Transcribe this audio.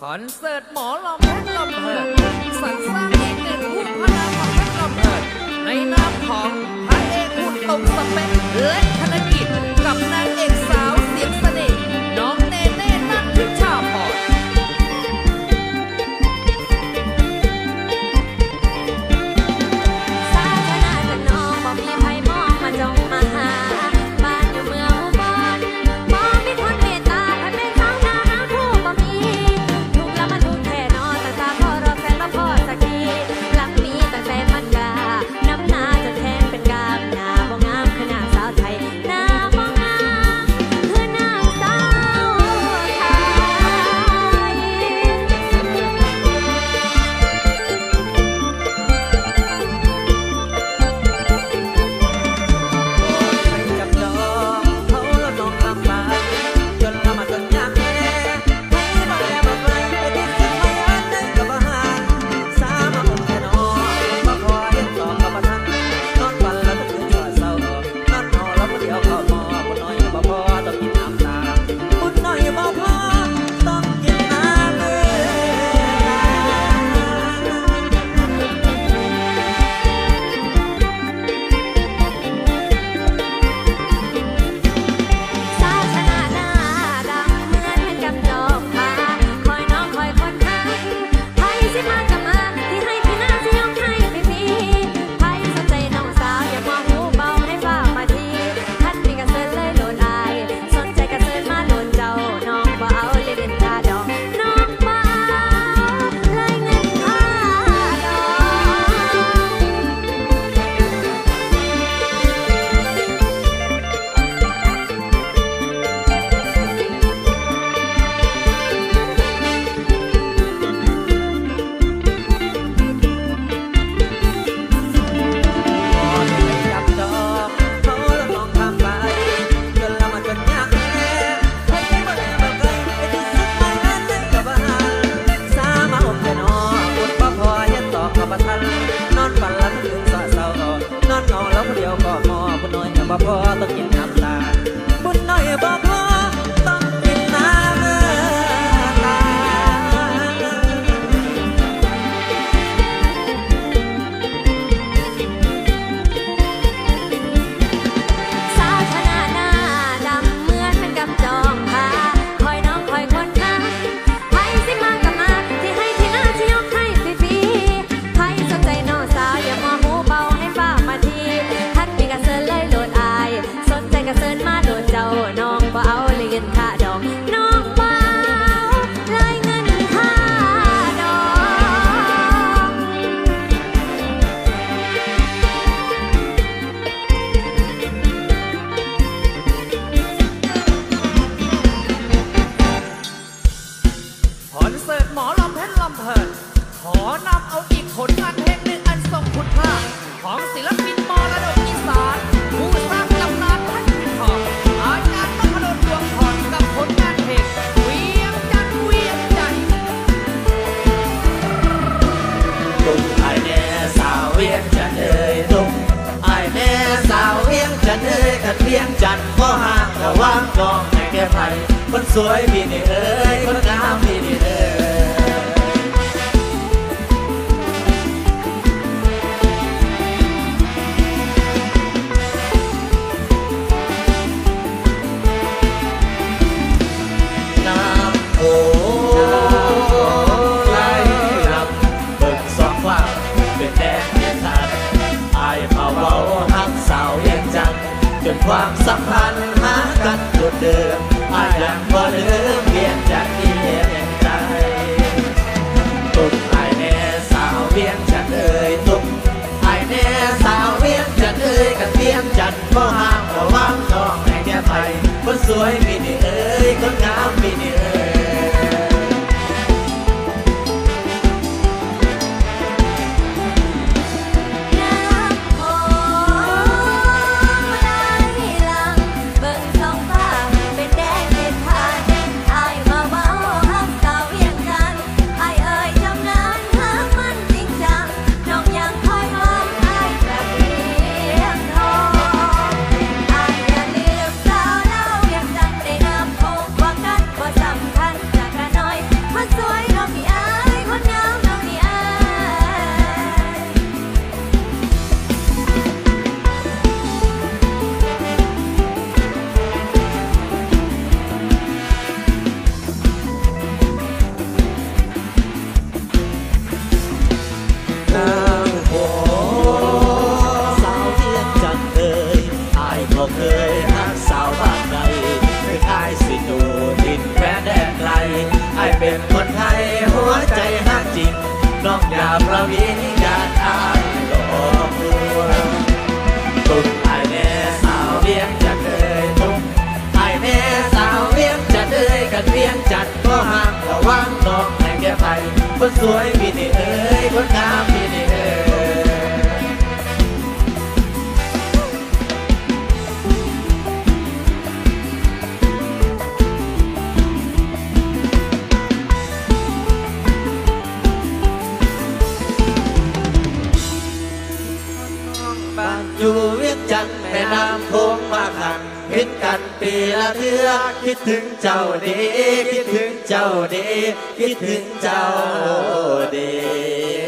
คอนเสิร์ตหมอลำเพชรลำเพิดสรสร้างอีกหนึ่งผู้พนามของเพชรลำเพิดในนามของพระเอกหุ่นตรงสเปคเละธนกิจกับนางเอก Papa, look in เวียงจันทร์พ่อห้างระว่างกองแห่งแก่ไทยคนสวยมีนี่เอ้ยคนงามมีนี่เอ้ย ความสัมพันธ์หากันจุดเดิมอาจยังบ่เลิกเลี่ยนจากที่เรียนใจตุกไอแน่สาวเวียงจัดเอ่ยตุ๊กไอแน่สาวเวียงจัดเอ่ยกันเวียงจันบ่ห้าง พี่นี่เอ้ยคนงามพี่นี่เอ้ยบ้านอยู่เวียงจันทน์แม่น้ำโขง คิดกันปีละเทือคิดถึงเจ้าดีคิดถึงเจ้าดีคิดถึงเจ้าดี